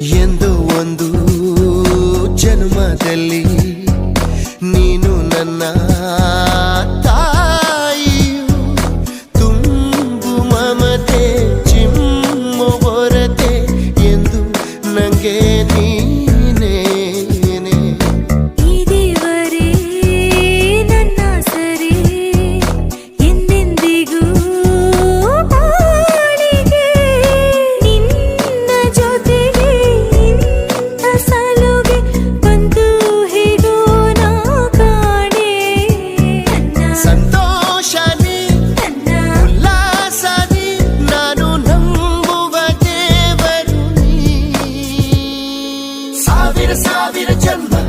ಎಂದು ಒಂದು ಜನ್ಮದಲ್ಲಿ ನೀನು ನನ್ನ ತಾಯಿಯು. ತುಂಬು ಮಮತೆ ಚಿಮ್ಮು ಹೊರತೆ ಎಂದು ನನಗೆ ನೀ sabire sabire çömbür